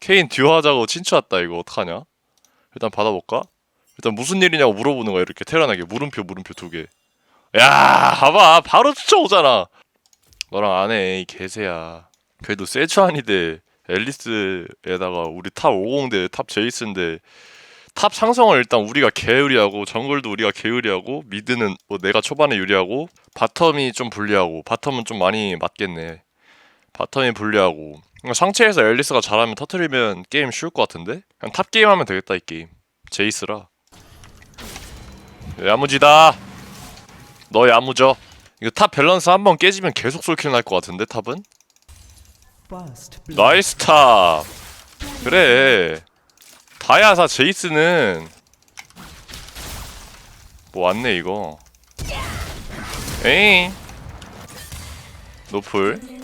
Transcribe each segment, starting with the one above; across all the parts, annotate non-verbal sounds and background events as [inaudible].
케인 듀오 하자고 친추 왔다 이거 어떡하냐? 일단 받아볼까? 일단 무슨 일이냐고 물어보는 거야 이렇게 태연하게 물음표 물음표 두 개. 야 봐봐 바로 쫓아오잖아. 너랑 안해 이 개새야. 그래도 세추안이대 앨리스에다가 우리 탑 50대 탑 제이스인데 탑 상성을 일단 우리가 개유리하고 정글도 우리가 개유리하고 미드는 뭐 내가 초반에 유리하고 바텀이 좀 불리하고 바텀은 좀 많이 맞겠네. 바텀이 불리하고. 상체에서 앨리스가 잘하면 터트리면 게임 쉬울 것 같은데? 그냥 탑 게임 하면 되겠다 이 게임. 제이스라. 야무지다. 너 야무져. 이거 탑 밸런스 한 번 깨지면 계속 솔킬 날 것 같은데 탑은? 나이스 탑. 그래. 다야사 제이스는 뭐 왔네 이거. 에잉. 노플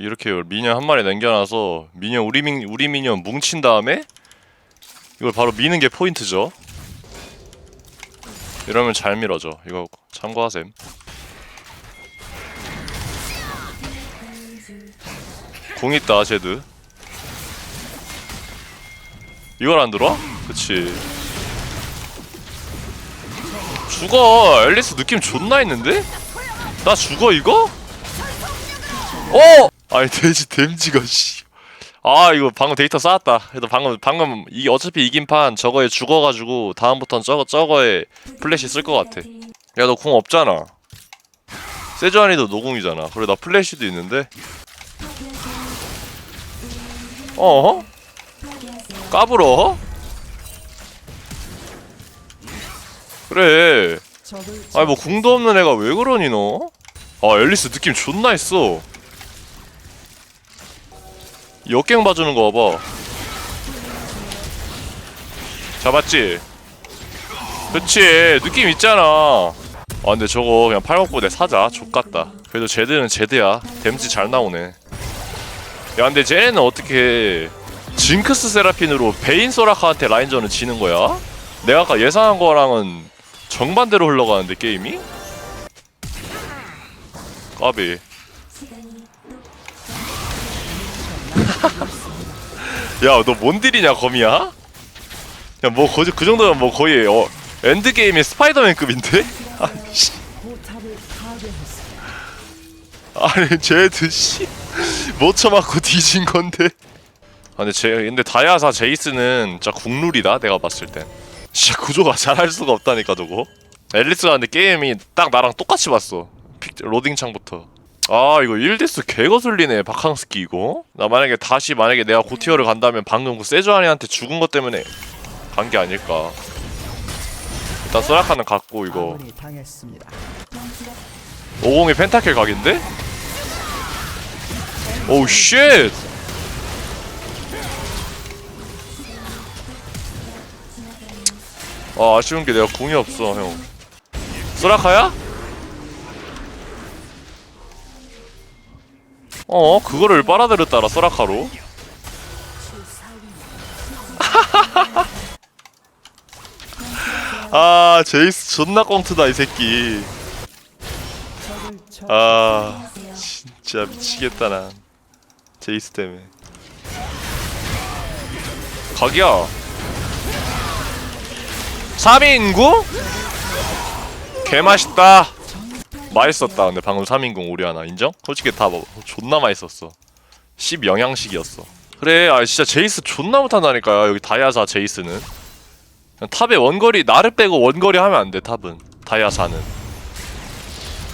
이렇게 미니언 한 마리 남겨놔서 미니언 우리 미 우리 미니언 뭉친 다음에 이걸 바로 미는 게 포인트죠. 이러면 잘 밀어져. 이거 참고하셈. 공 있다 제드. 이걸 안 들어? 그치. 죽어. 앨리스 느낌 존나 있는데? 나 죽어 이거? 어! 아니 돼지 댐지가 씨. 아 이거 방금 데이터 쌓았다. 그래도 방금 방금 이 어차피 이긴 판 저거에 죽어가지고 다음부턴 저거 저거에 플래시 쓸 것 같아. 야 너 궁 없잖아. 세주안이도 노궁이잖아. 그래 나 플래시도 있는데. 어? 까불어? 그래. 아니 뭐 궁도 없는 애가 왜 그러니 너? 아 앨리스 느낌 존나 있어. 역갱 봐주는 거 봐봐. 잡았지? 그치 느낌 있잖아. 아 근데 저거 그냥 팔목부대 사자 족같다. 그래도 제드는 제드야. 댐지 잘 나오네. 야 근데 쟤는 어떻게 징크스 세라핀으로 베인 소라카한테 라인전을 지는 거야? 내가 아까 예상한 거랑은 정반대로 흘러가는데 게임이? 까비 [laughs] 야 너 뭔 딜이냐 거미야? 야 뭐 거지 그 정도면 뭐 거의 어 엔드게임의 스파이더맨급인데? [laughs] 아니 씨. 아니 쟤드 씨 못 쳐맞고 뒤진 건데 아 근데 제 근데 다이아사 제이스는 진짜 국룰이다 내가 봤을 땐 진짜 구조가 [laughs] 잘할 수가 없다니까 저거 앨리스가 근데 게임이 딱 나랑 똑같이 봤어 픽 로딩 창부터 아 이거 1데스 개거슬리네 바캉스키 이거 나 만약에 다시 만약에 내가 고티어를 간다면 방금 그 세주아니한테 죽은 것 때문에 간 게 아닐까 일단 소라카는 갔고 이거. 50이 펜타킬 각인데? 오우 쉣! 아 아쉬운 게 내가 궁이 없어 형 소라카야? 어 그거를 빨아들였다라 소라카로 [laughs] 아 제이스 존나 꽁트다 이 새끼. 아 진짜 미치겠다 난. 제이스 때문에. 각이야. 3인구? 개맛있다 맛있었다. 근데 방금 3인궁 우리 하나. 인정? 솔직히 다 뭐, 존나 맛있었어. 10 영양식이었어. 그래 아 진짜 제이스 존나 못한다니까요 여기 다이아사 제이스는. 탑에 원거리 나를 빼고 원거리 하면 안 돼 탑은. 다이아사는.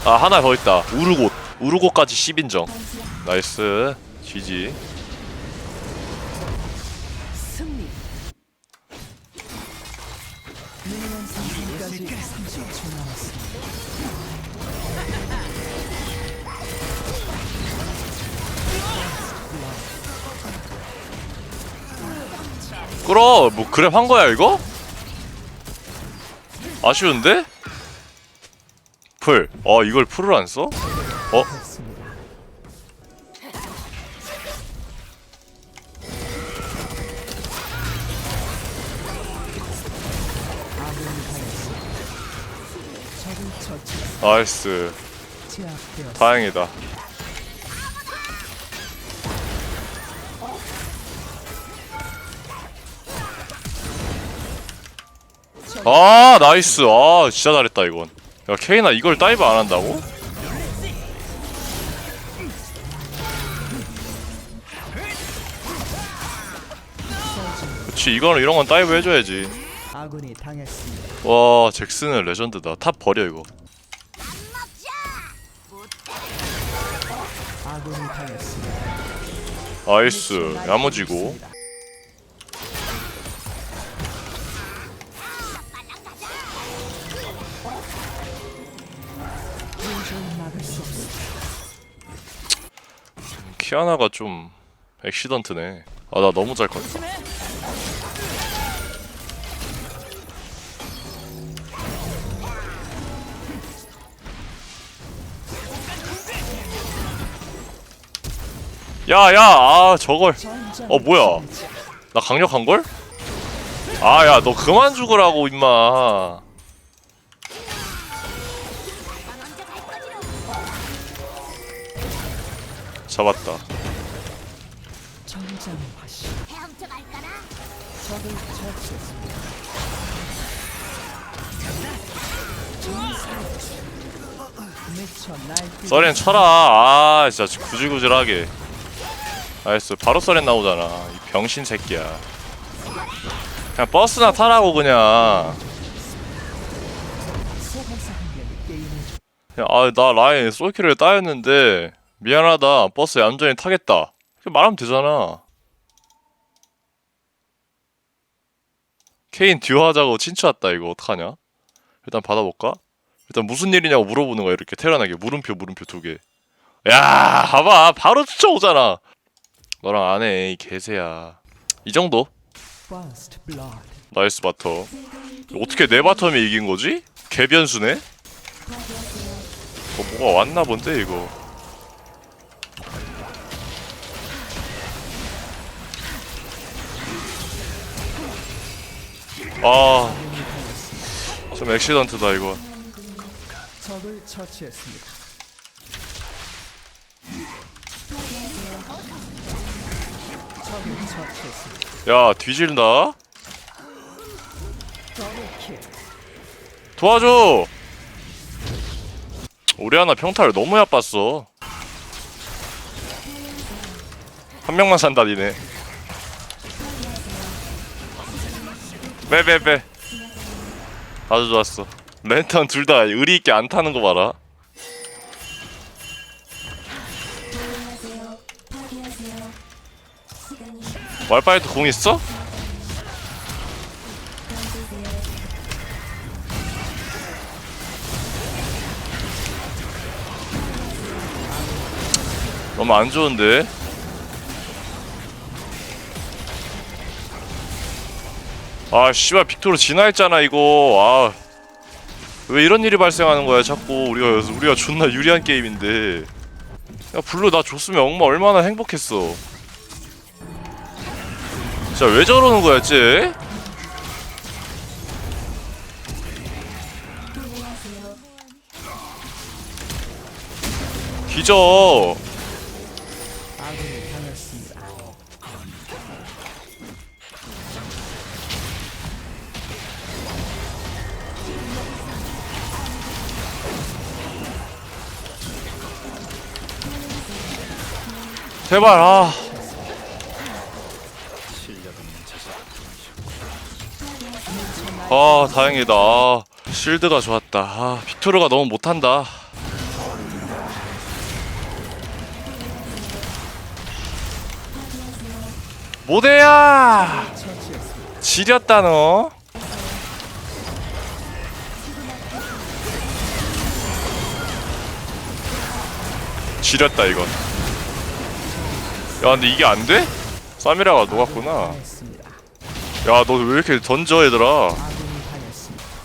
아 하나 더 있다. 우르곳. 우르곳까지 10인정. 나이스. GG 끌어 뭐 그래 한 거야 이거? 아쉬운데? 풀. 어 이걸 풀을 안 써? 처치 나이스. 다행이다. 아 나이스. 아 진짜 잘했다 이건. 야 케이나 이걸 다이브 안 한다고? 그치 이거는 이런 건 다이브 해줘야지. 아군이 당했습니다. 와 잭슨은 레전드다. 탑 버려 이거. 아군이 당했습니다. 나이스. 야무지고 키아나가 좀 액시던트네 아 나 너무 잘 컸다 야야 아 저걸 어, 뭐야? 나 강력한걸? 아 야 너 그만 죽으라고 임마 잡았다? 적을 처치했습니다. 서렌 쳐라. 아 진짜 구질구질하게. 나이스. 바로 서렌 나오잖아. 이 병신 새끼야. 그냥 버스나 타라고 그냥. 아나 라인 솔킬을 따였는데 미안하다. 버스 얌전히 타겠다. 말하면 되잖아. 케인 듀오 하자고 친추 왔다. 이거 어떡하냐? 일단 받아볼까? 일단 무슨 일이냐고 물어보는 거야 이렇게. 태연하게. 물음표 물음표 두개 야 봐봐. 바로 쫓아오잖아. 너랑 안해 이 개새야. 이 정도. 나이스 바터 어떻게 내 바텀이 이긴 거지? 개변수네? 어, 뭐가 왔나 본데 이거 아 좀 액시던트다 이거 적을 처치했습니다. 적을 처치했습니다. 야 뒤질다. 도와줘 우리 하나 평타를 너무 얕봤어 한 명만 산다 니네 빼빼빼 아주 좋았어 랜턴 둘 다 의리있게 안 타는 거 봐라 왈파이트 공 있어? 너무 안 좋은데? 아 씨발 빅토르 진화했잖아 이거. 아. 왜 이런 일이 발생하는 거야 자꾸. 우리가 우리가 존나 유리한 게임인데. 야 블루 나 줬으면 엄마 얼마나 행복했어. 진짜 왜 저러는 거야 쟤? 기저 제발 아. 아 다행이다. 아, 실드가 좋았다. 아 빅토르가 너무 못한다. 모대야. 지렸다 너. 지렸다 이건 야 근데 이게 안 돼? 사미라가 녹았구나. 야 너 왜 이렇게 던져 얘들아.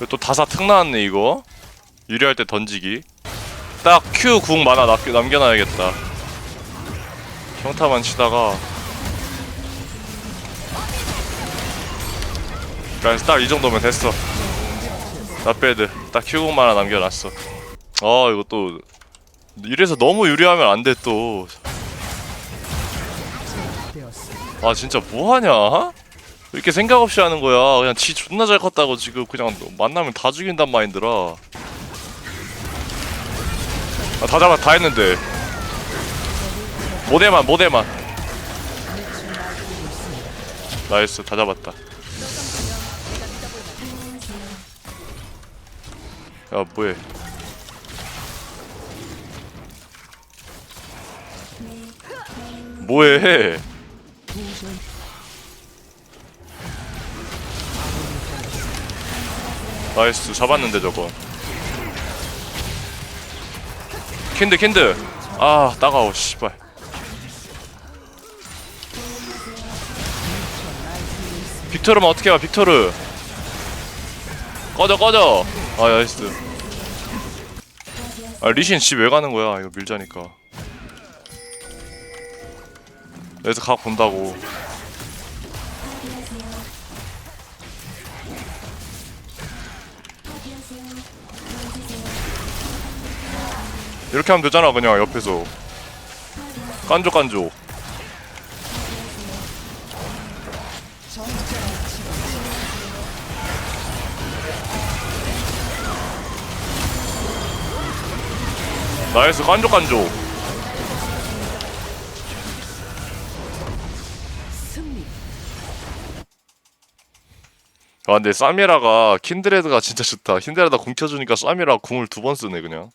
또 다사 특 나왔네 이거? 유리할 때 던지기. 딱 Q 궁 만화 남, 남겨놔야겠다. 평타만 치다가. 그래서 딱이 정도면 됐어. 나배드. 딱 Q 궁 만화 남겨놨어. 아 이거 또 이래서 너무 유리하면 안 돼 또 아. 진짜 뭐하냐? 왜 이렇게 생각 없이 하는 거야. 그냥 지 존나 잘 컸다고 지금 그냥 만나면 다 죽인단 마인드라. 아, 다 잡아 다 했는데. 모델만 모델만. 나이스 다 잡았다. 야 뭐해? 뭐해 나이스 잡았는데 저거. 킨드 킨드. 아 따가워 씨발. 빅토르만 어떻게 봐 빅토르? 꺼져 꺼져. 아 나이스. 아 리신 집왜 가는 거야? 이거 밀자니까 여기서 각 본다고. 이렇게 하면 되잖아 그냥 옆에서. 깐족 깐족. 나이스 깐족 깐족 아 근데 사미라가 킨드레드가 진짜 좋다. 킨드레드가 궁 켜주니까 사미라 궁을 두 번 쓰네 그냥